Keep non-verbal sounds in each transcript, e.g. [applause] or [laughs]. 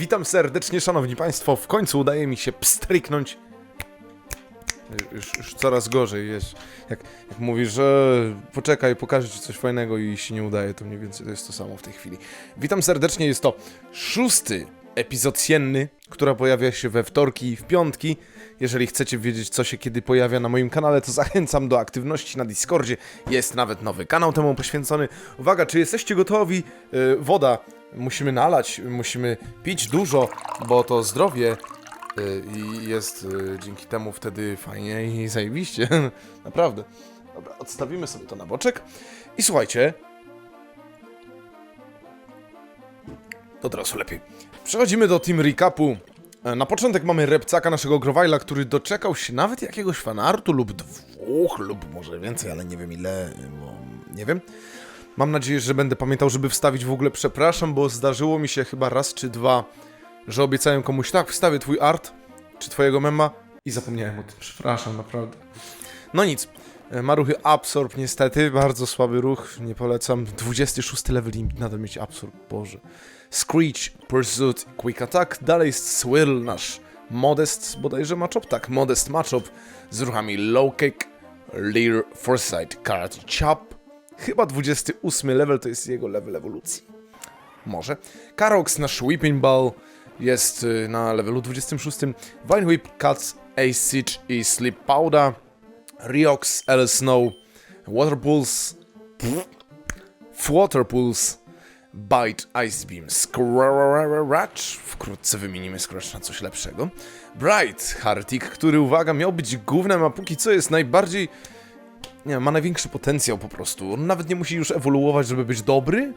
Witam serdecznie, szanowni państwo. W końcu udaje mi się pstryknąć. Już, już coraz gorzej, wiesz. Jak, jak mówisz, że poczekaj, pokażę ci coś fajnego i się nie udaje, to mniej więcej to jest to samo w tej chwili. Witam serdecznie, jest to szósty epizod sienny, która pojawia się we wtorki i w piątki. Jeżeli chcecie wiedzieć, co się kiedy pojawia na moim kanale, to zachęcam do aktywności na Discordzie. Jest nawet nowy kanał temu poświęcony. Uwaga, czy jesteście gotowi? Yy, woda. Musimy nalać, musimy pić dużo, bo to zdrowie yy, i jest yy, dzięki temu wtedy fajnie i zajebiście. [laughs] Naprawdę. Dobra, odstawimy sobie to na boczek. I słuchajcie. To teraz lepiej. Przechodzimy do team recapu. E, Na początek mamy Repcaka, naszego Growajla, który doczekał się nawet jakiegoś fanartu lub dwóch, lub może więcej, ale nie wiem ile, bo nie wiem. Mam nadzieję, że będę pamiętał, żeby wstawić w ogóle przepraszam, bo zdarzyło mi się chyba raz czy dwa, że obiecałem komuś tak, wstawię twój art, czy twojego mema i zapomniałem o tym. Przepraszam, naprawdę. No nic. E, Maruchy Absorb niestety, bardzo słaby ruch, nie polecam. 26 level i nadal mieć Absorb, boże. Screech, Pursuit, Quick Attack, dalej jest Swirl, nasz Modest, bodajże matchup, tak, Modest matchup z ruchami Low Kick, Lear, Foresight, Karate Chop. Chyba 28 level to jest jego level ewolucji. Może. Karox, nasz Whipping Ball jest y, na levelu 26. Vine Whip, Cuts, Ace Siege i Sleep Powder. Riox, L Snow, Water Pulse, Water Pulse, Bite, Ice Beam, Scratch, wkrótce wymienimy Scratch na coś lepszego. Bright, Hartik, który, uwaga, miał być głównym, a póki co jest najbardziej... Nie wiem, ma największy potencjał po prostu. On nawet nie musi już ewoluować, żeby być dobry,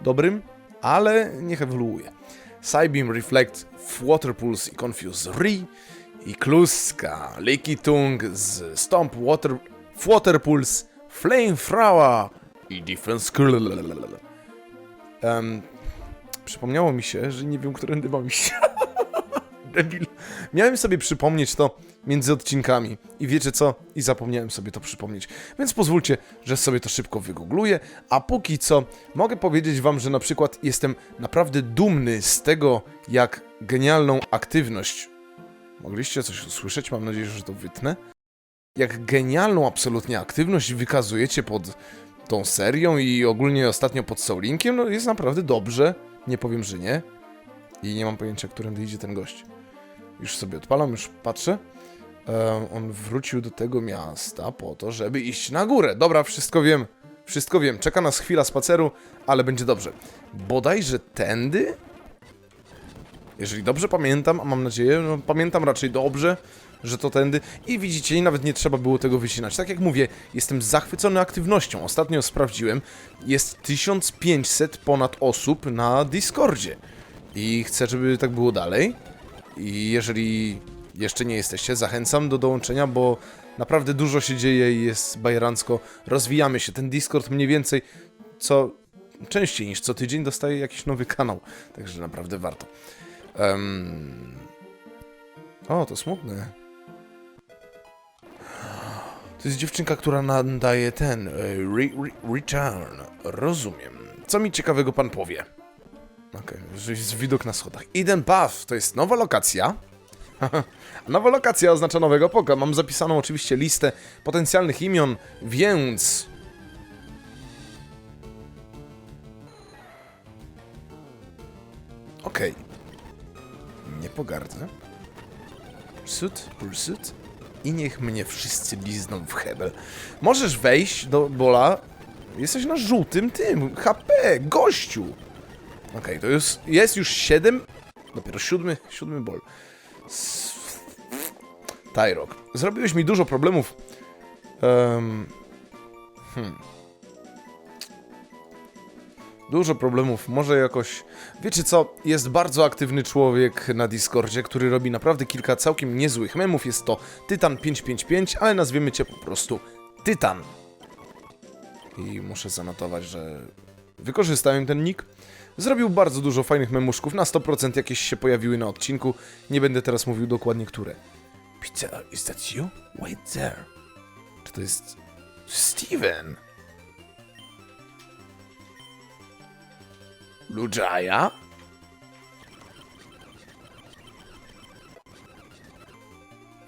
dobrym, ale niech ewoluuje. Psybeam, Reflect, Water Pulse i Confuse Re i Kluska, Tongue z Stomp, Water, Water Pulse, Flamethrower i Defense um, Przypomniało mi się, że nie wiem, którędy mam iść. [laughs] Debil. Miałem sobie przypomnieć to między odcinkami i wiecie co? I zapomniałem sobie to przypomnieć. Więc pozwólcie, że sobie to szybko wygoogluję, a póki co mogę powiedzieć wam, że na przykład jestem naprawdę dumny z tego, jak genialną aktywność Mogliście coś usłyszeć? Mam nadzieję, że to wytnę. Jak genialną absolutnie aktywność wykazujecie pod tą serią i ogólnie ostatnio pod Soulinkiem, no jest naprawdę dobrze. Nie powiem, że nie. I nie mam pojęcia, którędy idzie ten gość. Już sobie odpalam, już patrzę. Em, on wrócił do tego miasta po to, żeby iść na górę. Dobra, wszystko wiem. Wszystko wiem. Czeka nas chwila spaceru, ale będzie dobrze. Bodajże tędy? Jeżeli dobrze pamiętam, a mam nadzieję, no pamiętam raczej dobrze, że to tędy. I widzicie, nawet nie trzeba było tego wycinać. Tak jak mówię, jestem zachwycony aktywnością. Ostatnio sprawdziłem, jest 1500 ponad osób na Discordzie. I chcę, żeby tak było dalej. I jeżeli jeszcze nie jesteście, zachęcam do dołączenia, bo naprawdę dużo się dzieje i jest bajerancko. Rozwijamy się. Ten Discord mniej więcej co częściej niż co tydzień dostaje jakiś nowy kanał. Także naprawdę warto. Em, O, to smutne. To jest dziewczynka, która nadaje ten. e, Re, re, return. Rozumiem. Co mi ciekawego pan powie? Okej, że jest widok na schodach. Eden Path to jest nowa lokacja. [laughs] nowa lokacja oznacza nowego poka. Mam zapisaną oczywiście listę potencjalnych imion, więc. Okej. Nie pogardzę. Pursuit, pursuit. I niech mnie wszyscy lizną w hebel. Możesz wejść do bola. Jesteś na żółtym tym. HP, gościu. Okej, to jest, jest już 7. Dopiero siódmy, siódmy bol. Tyrok. Zrobiłeś mi dużo problemów. Um, hmm. Dużo problemów. Może jakoś. Wiecie co? Jest bardzo aktywny człowiek na Discordzie, który robi naprawdę kilka całkiem niezłych memów. Jest to Tytan555, ale nazwiemy cię po prostu Tytan. I muszę zanotować, że wykorzystałem ten nick. Zrobił bardzo dużo fajnych memuszków, na 100% jakieś się pojawiły na odcinku, nie będę teraz mówił dokładnie które. Peter, is that you? Wait there. Czy to jest... Steven? Lujaja?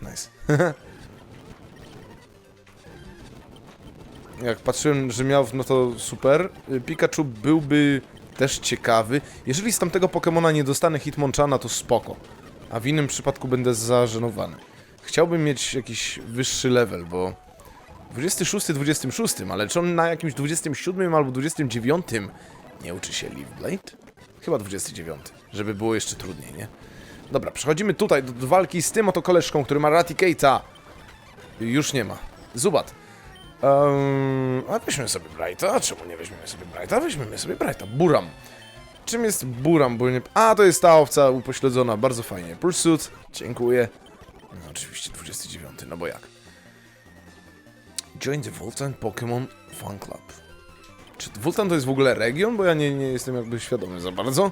Nice. [laughs] Jak patrzyłem, że miał, no to super. Pikachu byłby też ciekawy. Jeżeli z tamtego Pokemona nie dostanę Hitmonchana, to spoko. A w innym przypadku będę zażenowany. Chciałbym mieć jakiś wyższy level, bo 26, 26, ale czy on na jakimś 27 albo 29 nie uczy się Leaf Blade? Chyba 29, żeby było jeszcze trudniej, nie? Dobra, przechodzimy tutaj do, walki z tym oto koleżką, który ma Raticate'a. Już nie ma. Zubat. Um, a weźmy sobie Brighta. Czemu nie weźmiemy sobie Brighta? Weźmiemy sobie Brighta. Buram. Czym jest Buram? Bo nie... A, to jest ta owca upośledzona. Bardzo fajnie. Pursuit. Dziękuję. No, oczywiście 29, no bo jak? Join the Vultan Pokémon Fan Club. Czy Vultan to jest w ogóle region? Bo ja nie, nie jestem jakby świadomy za bardzo.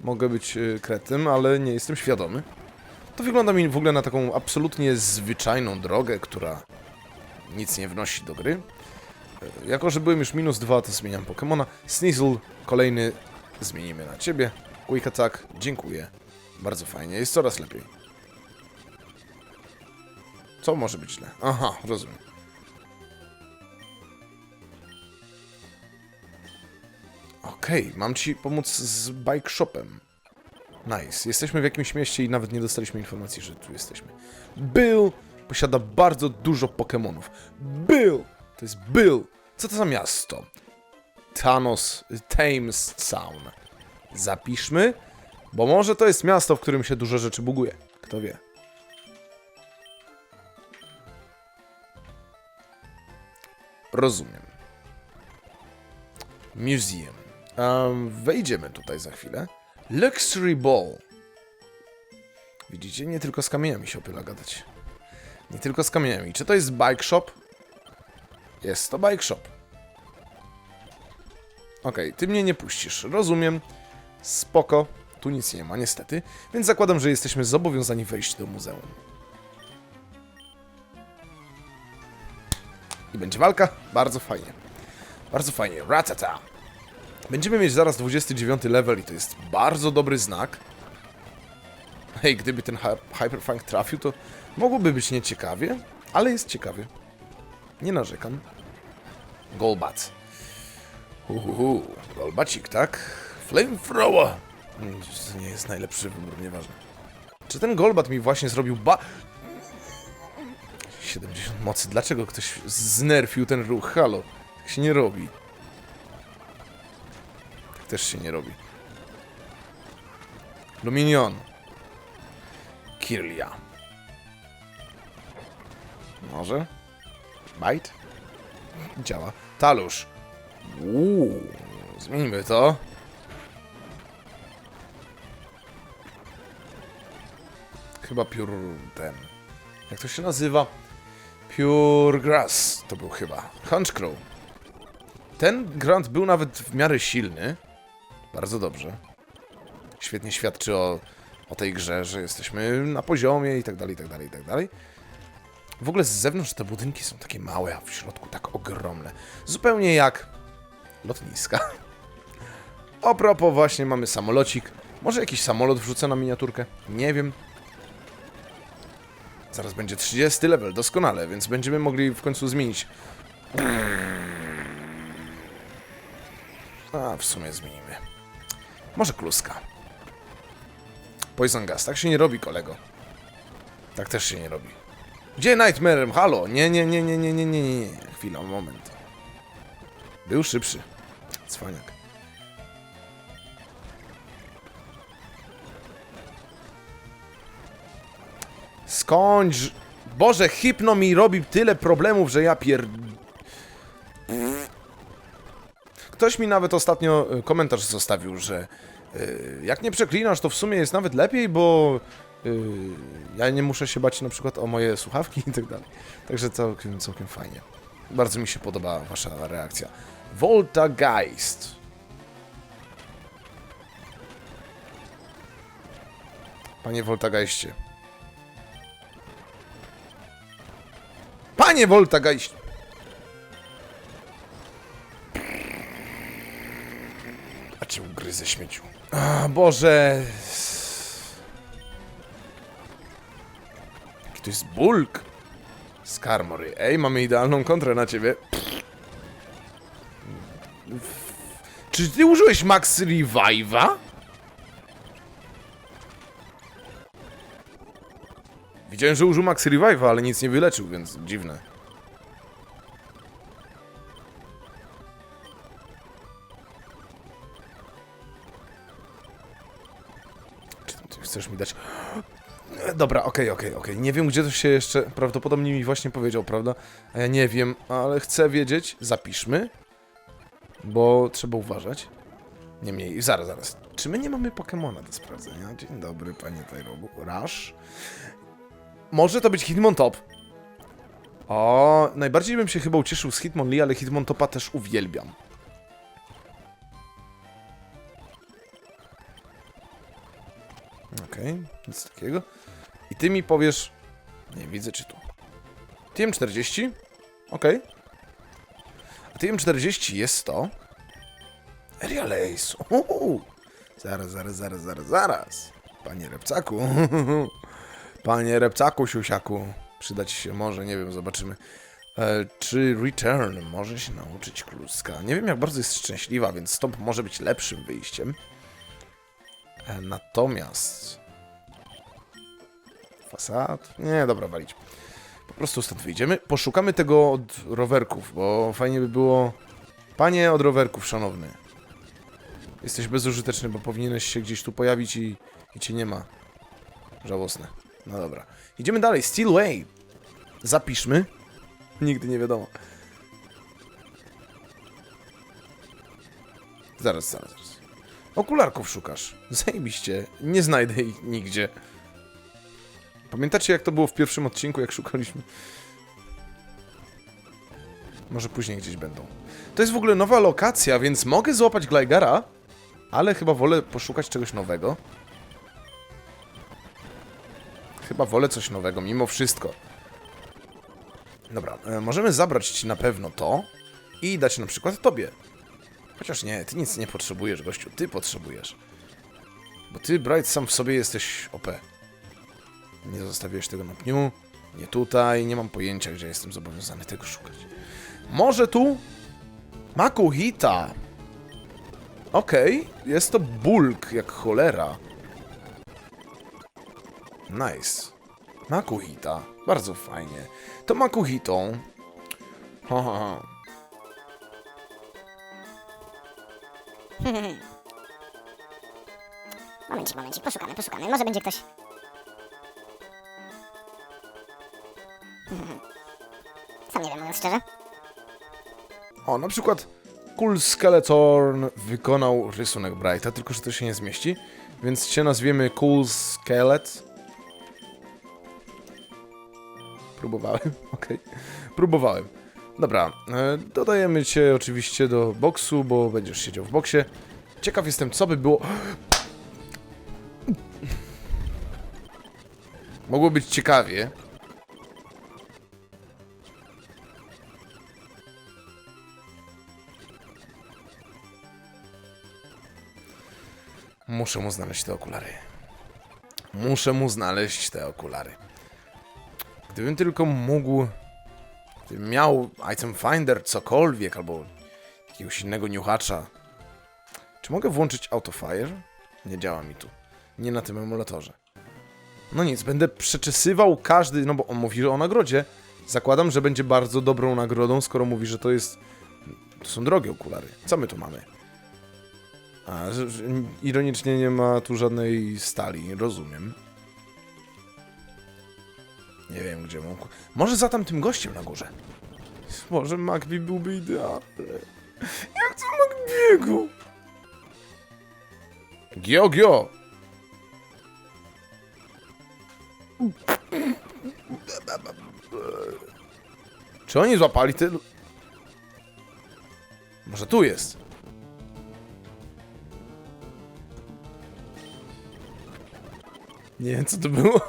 Mogę być y, kretem, ale nie jestem świadomy. To wygląda mi w ogóle na taką absolutnie zwyczajną drogę, która nic nie wnosi do gry. Y, Jako, że byłem już minus dwa, to zmieniam Pokemona. Sneasel, kolejny zmienimy na ciebie. Quick Attack, dziękuję. Bardzo fajnie, jest coraz lepiej. Co może być źle? Aha, rozumiem. Okej, mam ci pomóc z bike shopem. Nice. Jesteśmy w jakimś mieście i nawet nie dostaliśmy informacji, że tu jesteśmy. Bill posiada bardzo dużo Pokemonów. Bill! To jest Bill. Co to za miasto? Thanos, Thames Town. Zapiszmy, bo może to jest miasto, w którym się dużo rzeczy buguje. Kto wie. Rozumiem. Museum. Um, wejdziemy tutaj za chwilę. Luxury Ball. Widzicie, nie tylko z kamieniami się opyla gadać. Nie tylko z kamieniami. Czy to jest bike shop? Jest to bike shop. Okej, ty mnie nie puścisz. Rozumiem. Spoko. Tu nic nie ma, niestety. Więc zakładam, że jesteśmy zobowiązani wejść do muzeum. I będzie walka. Bardzo fajnie. Bardzo fajnie. Ratata. Będziemy mieć zaraz 29 level i to jest bardzo dobry znak. Hej, gdyby ten Hy- Hyperfang trafił, to mogłoby być nieciekawie, ale jest ciekawie. Nie narzekam. Golbat. Uhuhu, Golbacik, tak? Flamethrower! Mm, To nie jest najlepszy wybór, nieważne. Czy ten Golbat mi właśnie zrobił ba... 70 mocy. Dlaczego ktoś znerfił ten ruch? Halo. Tak się nie robi. Tak też się nie robi. Luminion. Kirlia. Może? Bite? Działa. Talusz. Uuu. Zmieńmy to. Chyba Pure ten. Jak to się nazywa? Pure Grass to był chyba. Hunchcrow. Ten grant był nawet w miarę silny. Bardzo dobrze. Świetnie świadczy o, o tej grze, że jesteśmy na poziomie i tak dalej, i tak dalej, i tak dalej. W ogóle z zewnątrz te budynki są takie małe, a w środku tak ogromne. Zupełnie jak lotniska. [laughs] O propos, właśnie mamy samolocik. Może jakiś samolot wrzucę na miniaturkę? Nie wiem. Zaraz będzie 30 level, doskonale, więc będziemy mogli w końcu zmienić. A, w sumie zmienimy. Może kluska. Poison Gas. Tak się nie robi, kolego. Tak też się nie robi. Gdzie Nightmare? Halo! Nie, nie, nie, nie, nie, nie, nie, nie. Chwila, moment. Był szybszy. Cwaniak. Skądż... Boże, hipno mi robi tyle problemów, że ja pierd... Ktoś mi nawet ostatnio y, komentarz zostawił, że y, jak nie przeklinasz, to w sumie jest nawet lepiej, bo y, ja nie muszę się bać na przykład o moje słuchawki i tak dalej. Także całkiem, całkiem fajnie. Bardzo mi się podoba wasza reakcja. Voltageist. Panie Voltageiście. Panie Voltageist! Cię ugryzę śmieciu. A, Boże. Jaki to jest bulk. Skarmory. Ej, mamy idealną kontrę na ciebie. Czy ty użyłeś Max Revive'a? Widziałem, że użył Max Revive'a, ale nic nie wyleczył, więc dziwne. Chcesz mi dać... Dobra, okej, okej, okej. Nie wiem, gdzie to się jeszcze... Prawdopodobnie mi właśnie powiedział, prawda? A ja nie wiem, ale chcę wiedzieć. Zapiszmy. Bo trzeba uważać. Niemniej, zaraz, zaraz. Czy my nie mamy Pokemona do sprawdzenia? Dzień dobry, panie Tajrobu. Rush. Może to być Hitmontop. O, najbardziej bym się chyba ucieszył z Hitmonlee, ale Hitmontopa też uwielbiam. Okej, nic takiego. I ty mi powiesz... Nie widzę, czy tu. TM40? Okej. A TM40 jest to... Aerial Ace. Uhu. Zaraz, zaraz, zaraz, zaraz, zaraz. Panie Repcaku. [laughs] Panie Repcaku, siusiaku. Przyda ci się może, nie wiem, zobaczymy. E, czy Return może się nauczyć kluska? Nie wiem, jak bardzo jest szczęśliwa, więc stop może być lepszym wyjściem. E, natomiast... Fasad? Nie, dobra, walić. Po prostu stąd wyjdziemy. Poszukamy tego od rowerków, bo fajnie by było... Panie od rowerków, szanowny. Jesteś bezużyteczny, bo powinieneś się gdzieś tu pojawić i, i cię nie ma. Żałosne. No dobra. Idziemy dalej. Steelway. Zapiszmy. Nigdy nie wiadomo. Zaraz, zaraz, zaraz. Okularków szukasz. Zajebiście. Nie znajdę ich nigdzie. Pamiętacie jak to było w pierwszym odcinku, jak szukaliśmy? Może później gdzieś będą. To jest w ogóle nowa lokacja, więc mogę złapać Glygara, ale chyba wolę poszukać czegoś nowego. Chyba wolę coś nowego, mimo wszystko. Dobra, e, możemy zabrać ci na pewno to i dać na przykład tobie. Chociaż nie, ty nic nie potrzebujesz, gościu, ty potrzebujesz. Bo ty, Bright, sam w sobie jesteś OP. Nie zostawiłeś tego na pniu, nie tutaj, nie mam pojęcia, gdzie jestem zobowiązany tego szukać. Może tu? Makuhita. Okej, jest to bulk jak cholera. Nice. Makuhita. Bardzo fajnie. To Makuhitą. Ha, ha, ha. [laughs] Momencik, momencik, poszukamy, poszukamy. Może będzie ktoś. Szczerze. O, na przykład Cool Skeletorn wykonał rysunek Brighta, tylko że to się nie zmieści, więc cię nazwiemy Cool Skelet. Próbowałem, [laughs] okej. Próbowałem. Dobra, e, dodajemy cię oczywiście do boksu, bo będziesz siedział w boksie. Ciekaw jestem, co by było... [gasps] Mogło być ciekawie. Muszę mu znaleźć te okulary. Muszę mu znaleźć te okulary. Gdybym tylko mógł. Gdybym miał item finder, cokolwiek, albo jakiegoś innego niuchacza. Czy mogę włączyć autofire? Nie działa mi tu. Nie na tym emulatorze. No nic, będę przeczesywał każdy, no bo on mówi o nagrodzie. Zakładam, że będzie bardzo dobrą nagrodą, skoro mówi, że to jest. To są drogie okulary. Co my tu mamy? A, że, że ironicznie nie ma tu żadnej stali, rozumiem. Nie wiem, gdzie mógł. Może za tamtym gościem na górze. Może Magbi byłby idealny. Jak to Magbiego? Gio, gio! Czy oni złapali tylu? Może tu jest? Nie wiem, co to było.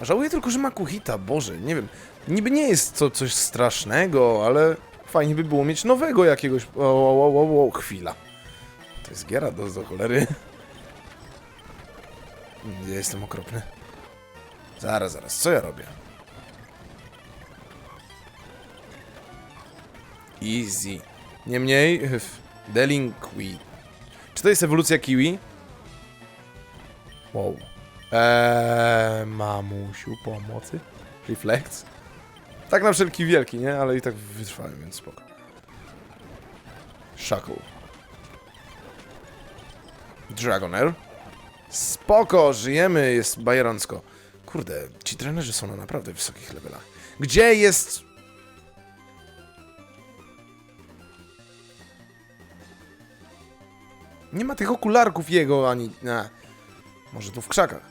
Żałuję tylko, że ma kuhita, Boże, nie wiem. Niby nie jest to coś strasznego, ale fajnie by było mieć nowego jakiegoś... O, o, o, o, o chwila. To jest Gyarados do cholery. Ja jestem okropny. Zaraz, zaraz, co ja robię? Easy. Niemniej, Delinqui. Czy to jest ewolucja kiwi? Wow. Eee, mamusiu, pomocy? Reflex? Tak na wszelki wielki, nie? Ale i tak wytrwałem, więc spoko. Shackle. Dragonair. Spoko, żyjemy, jest bajerancko. Kurde, ci trenerzy są na naprawdę wysokich levelach. Gdzie jest... Nie ma tych okularków jego, ani... Nie. Może tu w krzakach.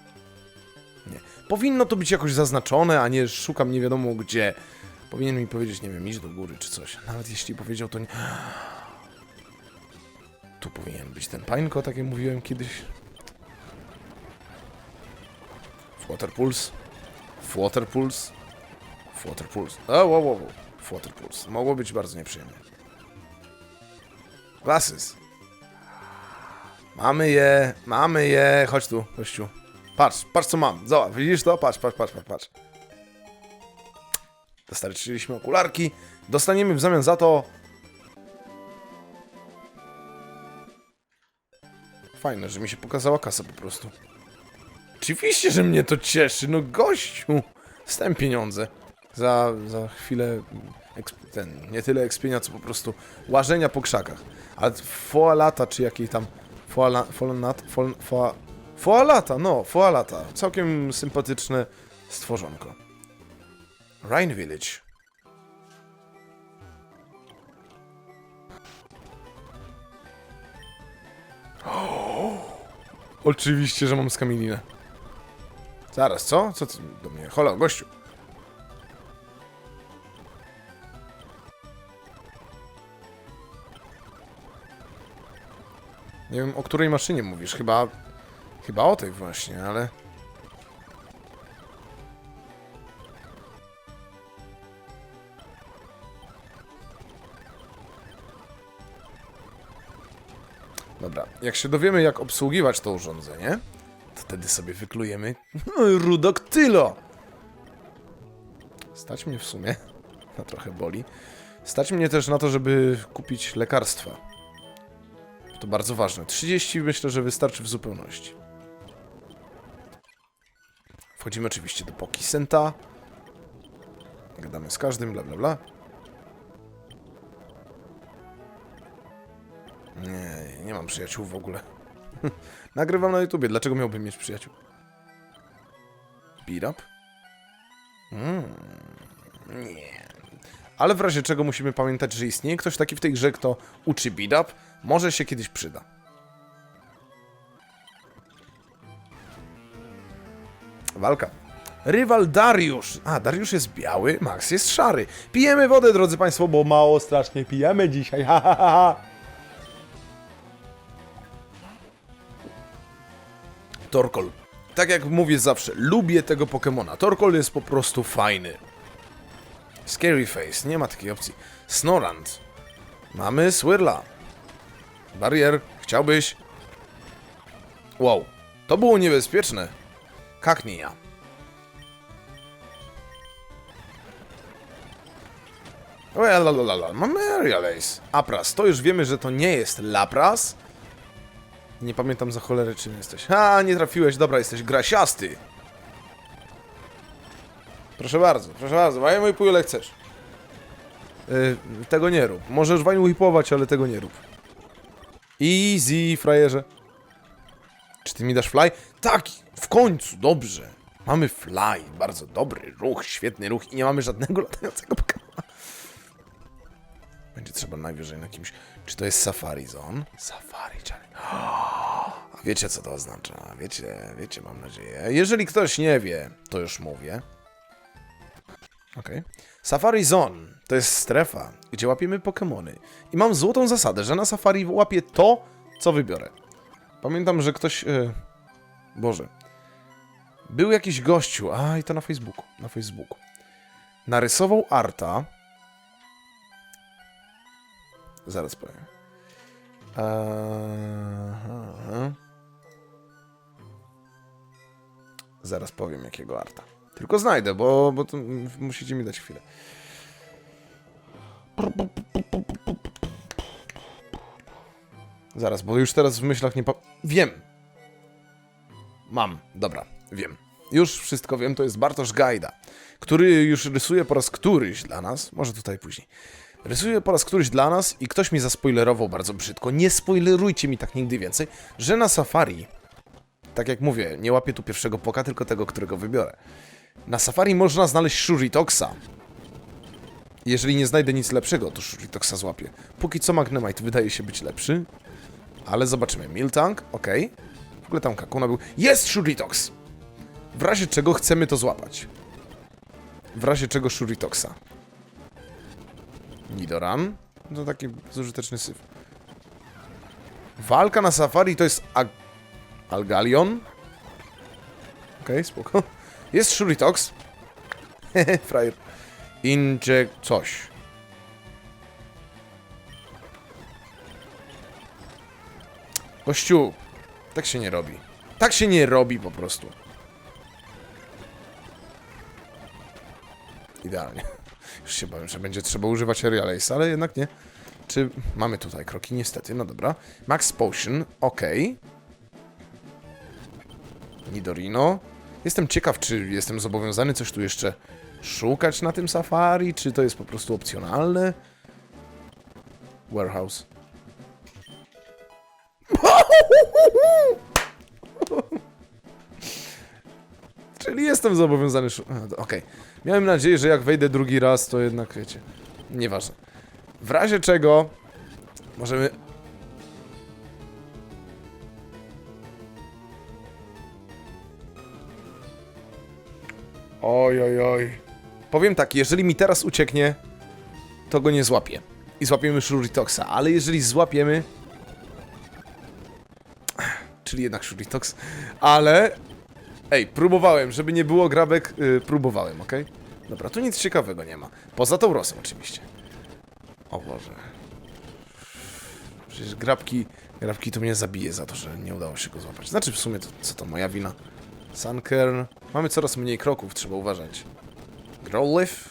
Nie. Powinno to być jakoś zaznaczone, a nie szukam nie wiadomo gdzie. Powinien mi powiedzieć, nie wiem, iść do góry czy coś. Nawet jeśli powiedział, to nie... Tu powinien być ten pańko, tak jak mówiłem kiedyś. Water Pulse. Water Pulse. Water Pulse. O, wow, wow, wow. Water Pulse. Mogło być bardzo nieprzyjemnie. Glasses. Mamy je, mamy je. Chodź tu, gościu. Patrz, patrz co mam. Zobacz, widzisz to? Patrz, patrz, patrz, patrz, patrz. Dostarczyliśmy okularki. Dostaniemy w zamian za to... Fajne, że mi się pokazała kasa po prostu. Oczywiście, że mnie to cieszy. No gościu. Stałem pieniądze. Za, za chwilę ten, nie tyle ekspienia, co po prostu łażenia po krzakach. Ale foalata, czy jakiej tam foala, folanat, fol, foa, foalata, no, foalata. Całkiem sympatyczne stworzonko. Rhine Village. [gasps] Oczywiście, że mam skamielinę. Zaraz, co? Co ty do mnie? Hola, gościu. Nie wiem, o której maszynie mówisz. Chyba... Chyba o tej właśnie, ale... Dobra, jak się dowiemy, jak obsługiwać to urządzenie, to wtedy sobie wyklujemy Rudoktylo! Stać mnie w sumie, [laughs] no trochę boli, stać mnie też na to, żeby kupić lekarstwa. Bardzo ważne. 30 myślę, że wystarczy w zupełności. Wchodzimy oczywiście do Pokisenta. Gadamy z każdym, bla bla bla. Nie, nie mam przyjaciół w ogóle. [laughs] Nagrywam na YouTubie, dlaczego miałbym mieć przyjaciół? Beat up? Mm, nie. Ale w razie czego musimy pamiętać, że istnieje ktoś taki w tej grze, kto uczy beat up, może się kiedyś przyda. Walka. Rywal Dariusz. A, Dariusz jest biały, Max jest szary. Pijemy wodę, drodzy Państwo, bo mało strasznie pijemy dzisiaj. [laughs] Ha, ha, ha. Torkol. Tak jak mówię zawsze, lubię tego Pokemona. Torkol jest po prostu fajny. Scary Face, nie ma takiej opcji. Snorant. Mamy Swirla. Barier, chciałbyś? Wow, to było niebezpieczne. Kaknia. Lalalala, mamy Aerial Ace. Apras, to już wiemy, że to nie jest Lapras. Nie pamiętam za cholerę czym jesteś. Ha, nie trafiłeś, dobra, jesteś grasiasty. Proszę bardzo, proszę bardzo, pół ile chcesz. Yy, tego nie rób. Możesz wań whipować, ale tego nie rób. Easy, frajerze. Czy ty mi dasz fly? Tak, w końcu, dobrze. Mamy fly, bardzo dobry ruch, świetny ruch i nie mamy żadnego [laughs] latającego Pokemona. Będzie trzeba najwyżej na kimś. Czy to jest Safari Zone? Safari Challenge. [gasps] Wiecie co to oznacza? Wiecie, wiecie, mam nadzieję. Jeżeli ktoś nie wie, to już mówię. Okej. Safari Zone to jest strefa, gdzie łapiemy Pokémony. I mam złotą zasadę, że na Safari łapię to, co wybiorę. Pamiętam, że ktoś. e, Boże. Był jakiś gościu, a i to na Facebooku. Na Facebooku. Narysował arta. Zaraz powiem. Aha. Zaraz powiem jakiego arta. Tylko znajdę, bo, bo to musicie mi dać chwilę. Zaraz, bo już teraz w myślach nie pa... Wiem! Mam, dobra, wiem. Już wszystko wiem, to jest Bartosz Gajda, który już rysuje po raz któryś dla nas, może tutaj później. Rysuje po raz któryś dla nas i ktoś mi zaspoilerował bardzo brzydko. Nie spoilerujcie mi tak nigdy więcej, że na safari, tak jak mówię, nie łapię tu pierwszego poka, tylko tego, którego wybiorę. Na safari można znaleźć Shuritoxa. Jeżeli nie znajdę nic lepszego, to Shuritoxa złapię. Póki co Magnemite wydaje się być lepszy, ale zobaczymy. Miltank, ok. W ogóle tam Kakuna był. Jest Shuritox! W razie czego chcemy to złapać. W razie czego Shuritoxa. Nidoran. To taki zużyteczny syf. Walka na safari to jest Ag Algalion. Okej, spoko. Jest Shuritox. Hehe, [laughs] frajer. Inject coś. Gościu, tak się nie robi. Tak się nie robi po prostu. Idealnie. [laughs] Już się bałem, że będzie trzeba używać Aerial Ace, ale jednak nie. Czy mamy tutaj kroki? Niestety, no dobra. Max Potion, ok. Nidorino. Jestem ciekaw, czy jestem zobowiązany coś tu jeszcze szukać na tym safari, czy to jest po prostu opcjonalne. Warehouse. [laughs] Czyli jestem zobowiązany. Okej. Miałem nadzieję, że jak wejdę drugi raz, to jednak wiecie. Nieważne. W razie czego możemy. Oj, oj, oj. Powiem tak, jeżeli mi teraz ucieknie, to go nie złapię. I złapiemy Shuritoxa, ale jeżeli złapiemy. Czyli jednak Shuritox, ale Ej, próbowałem, żeby nie było grabek, yy, próbowałem, ok? Dobra, tu nic ciekawego nie ma. Poza tą rosą oczywiście. O Boże. Przecież grabki, grabki to mnie zabije za to, że nie udało się go złapać. Znaczy w sumie to, co to moja wina. Sunkern. Mamy coraz mniej kroków, trzeba uważać. Growlithe.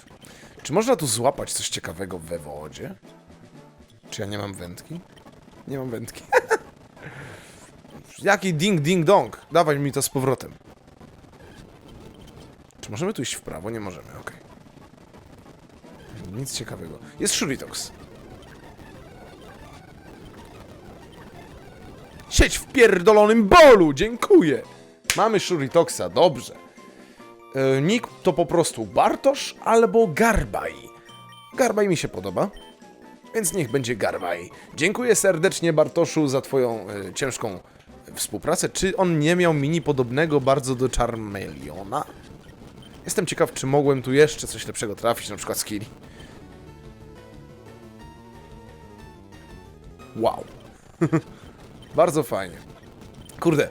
Czy można tu złapać coś ciekawego we wodzie? Czy ja nie mam wędki? Nie mam wędki. [laughs] Jaki ding ding dong? Dawaj mi to z powrotem. Czy możemy tu iść w prawo? Nie możemy, okej. Nic ciekawego. Jest Shuritox. Sieć w pierdolonym bolu! Dziękuję! Mamy Shuritoxa, dobrze. E, nick to po prostu Bartosz albo Garbaj. Garbaj mi się podoba, więc niech będzie Garbaj. Dziękuję serdecznie Bartoszu za twoją e, ciężką współpracę. Czy on nie miał mini podobnego bardzo do Charmeleona? Jestem ciekaw, czy mogłem tu jeszcze coś lepszego trafić, na przykład skill. Wow. [laughs] Bardzo fajnie. Kurde,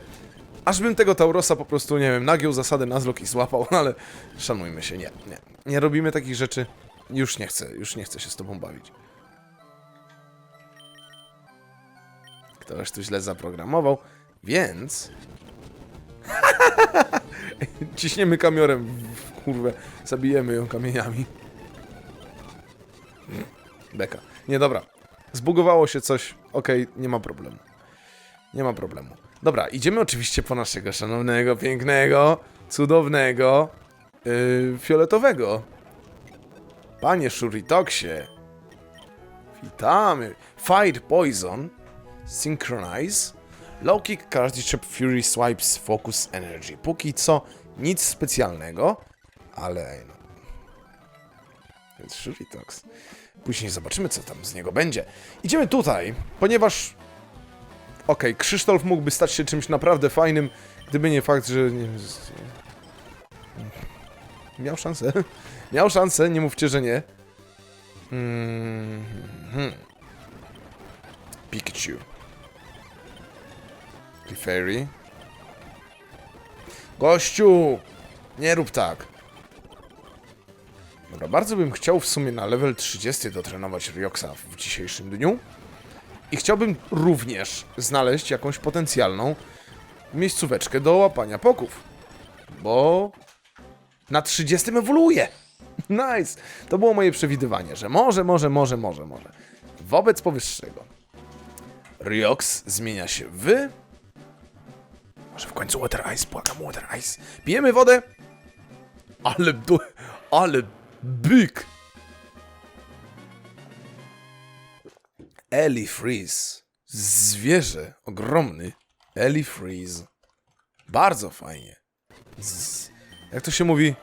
aż bym tego Taurosa po prostu, nie wiem, nagiął zasadę na zlok i złapał, [laughs] ale szanujmy się, nie, nie. Nie robimy takich rzeczy. Już nie chcę, już nie chcę się z tobą bawić. Ktoś tu źle zaprogramował, więc... [laughs] Ciśniemy kamiorem kurwę. Zabijemy ją kamieniami. Beka. Nie, dobra. Zbugowało się coś. Okej, nie ma problemu. Nie ma problemu. Dobra, idziemy oczywiście po naszego szanownego, pięknego, cudownego, yy, fioletowego. Panie Shuritoxie. Witamy. Fight Poison. Synchronize. Low kick, karate chop, fury, swipes, focus, energy. Póki co nic specjalnego, ale no. Więc Shuritox. Później zobaczymy, co tam z niego będzie. Idziemy tutaj, ponieważ. Okej, Krzysztof mógłby stać się czymś naprawdę fajnym, gdyby nie fakt, że. Nie, miał szansę. [laughs] Miał szansę, nie mówcie, że nie. Mm -hmm. Pikachu. Clefairy. Gościu! Nie rób tak. Dobra, bardzo bym chciał w sumie na level 30 dotrenować Ryoxa w dzisiejszym dniu. I chciałbym również znaleźć jakąś potencjalną miejscóweczkę do łapania poków. Bo Na 30 ewoluuje. [laughs] Nice. To było moje przewidywanie, że może, może, może, może, może. Wobec powyższego. Riox zmienia się w... Może w końcu Water Ice, błagam, Water Ice. Pijemy wodę. Ale, ale byk. Eli Freeze. Zwierzę ogromny. Eli Freeze. Bardzo fajnie. Z... Jak to się mówi?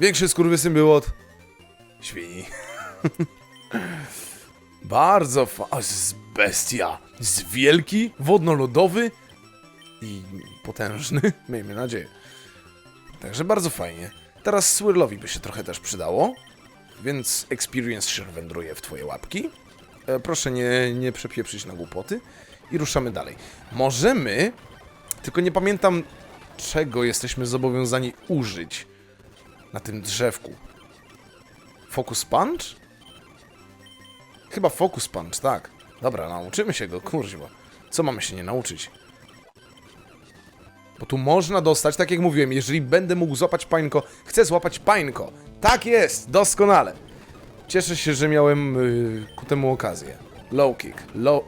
Większy skurwysyn był od świni. [laughs] Bardzo fa... o, z bestia. Z wielki, wodnolodowy i potężny. [laughs] Miejmy nadzieję. Także bardzo fajnie. Teraz Swirlowi by się trochę też przydało. Więc Experience Share wędruje w twoje łapki. E, proszę nie, nie przepieprzyć na głupoty. I ruszamy dalej. Możemy, tylko nie pamiętam czego jesteśmy zobowiązani użyć na tym drzewku. Focus Punch? Chyba Focus Punch, tak. Dobra, nauczymy się go, kurwa. Co mamy się nie nauczyć? Bo tu można dostać, tak jak mówiłem, jeżeli będę mógł złapać pańko, chcę złapać pańko. Tak jest, doskonale. Cieszę się, że miałem yy, ku temu okazję. Low kick, low...